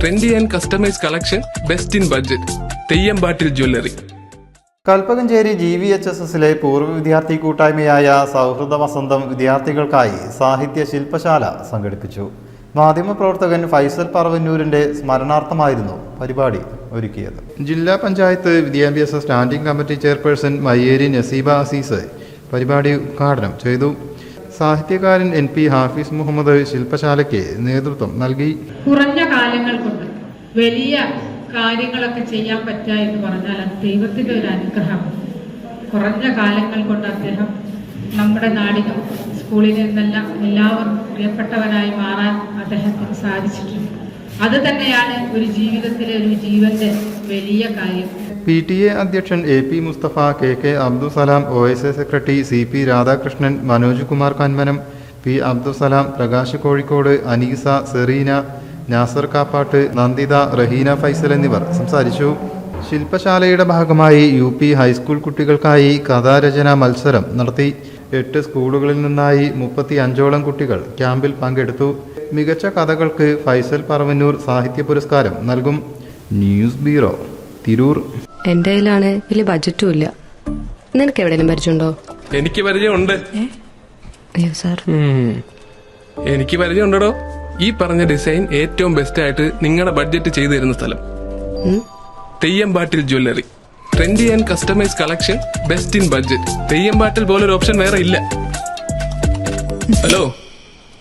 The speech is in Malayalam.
Trendy and customise collection best in budget Theyyampattil jewellery Kalpakanchery G V H S എസിലെ പൂർവ വിദ്യാർത്ഥി കൂട്ടായ്മയായ സൗഹൃദ വസന്തം വിദ്യാർത്ഥികൾക്കായി സാഹിത്യ ശില്പശാല സംഘടിപ്പിച്ചു. മാധ്യമപ്രവർത്തകൻ ഫൈസൽ പറവന്നൂരിന്റെ സ്മരണാർത്ഥമായിരുന്നു പരിപാടി ഒരുക്കിയത്. ജില്ലാ പഞ്ചായത്ത് വിദ്യാഭ്യാസ standing committee chairperson Mayyeri Naseeba Aziz പരിപാടി ഉദ്ഘാടനം ചെയ്തു. സാഹിത്യകാരൻ എൻ പി ഹാഫിസ് മുഹമ്മദ് ശില്പശാലയ്ക്ക് നേതൃത്വം നൽകി. കുറഞ്ഞ കാലങ്ങൾ കൊണ്ട് വലിയ കാര്യങ്ങളൊക്കെ ചെയ്യാൻ പറ്റുക എന്ന് പറഞ്ഞാൽ അത് ദൈവത്തിന്റെ ഒരു അനുഗ്രഹം കുറഞ്ഞ കാലങ്ങൾ കൊണ്ട് അദ്ദേഹം നമ്മുടെ നാടിനും സ്കൂളിൽ നിന്നെല്ലാം എല്ലാവർക്കും പ്രിയപ്പെട്ടവനായി മാറാൻ അദ്ദേഹത്തിന് സാധിച്ചിട്ടുണ്ട്. അത് തന്നെയാണ് ഒരു ജീവിതത്തിലെ ഒരു ജീവന്റെ വലിയ കാര്യം. പി ടി എ അധ്യക്ഷൻ A P Musthafa K K Abdussalam O S A secretary C P Radhakrishnan Manoj Kumar Kanmanam P Abdussalam Prakash Kozhikode Aneesa Sereena Nasar Kappad Nanditha Raheena Faisal എന്നിവർ സംസാരിച്ചു. ശില്പശാലയുടെ ഭാഗമായി യു പി ഹൈസ്കൂൾ കുട്ടികൾക്കായി കഥാരചന മത്സരം നടത്തി. എട്ട് സ്കൂളുകളിൽ നിന്നായി മുപ്പത്തി അഞ്ചോളം കുട്ടികൾ ക്യാമ്പിൽ പങ്കെടുത്തു. മികച്ച കഥകൾക്ക് ഫൈസൽ പറവന്നൂർ സാഹിത്യ പുരസ്കാരം നൽകും ന്യൂസ് ബ്യൂറോ തിരൂർ. എന്റെ കയ്യിലാണ് വലിയ ബജറ്റും ഇല്ല. നിനക്ക് എവിടെയെങ്കിലും പരിചയമുണ്ടോ? എനിക്ക് പരിചയമുണ്ട്. അയ്യോ സാർ എനിക്ക് പരിചയമുണ്ടോ ഈ പറഞ്ഞ ഡിസൈൻ ഏറ്റവും ബെസ്റ്റ് ആയിട്ട് നിങ്ങളുടെ ബഡ്ജറ്റ് ചെയ്തു തരുന്ന സ്ഥലം. Theyyampattil jewellery trendy and customise collection best in budget Theyyampattil ഒരു ഓപ്ഷൻ വേറെ ഇല്ല. ഹലോ?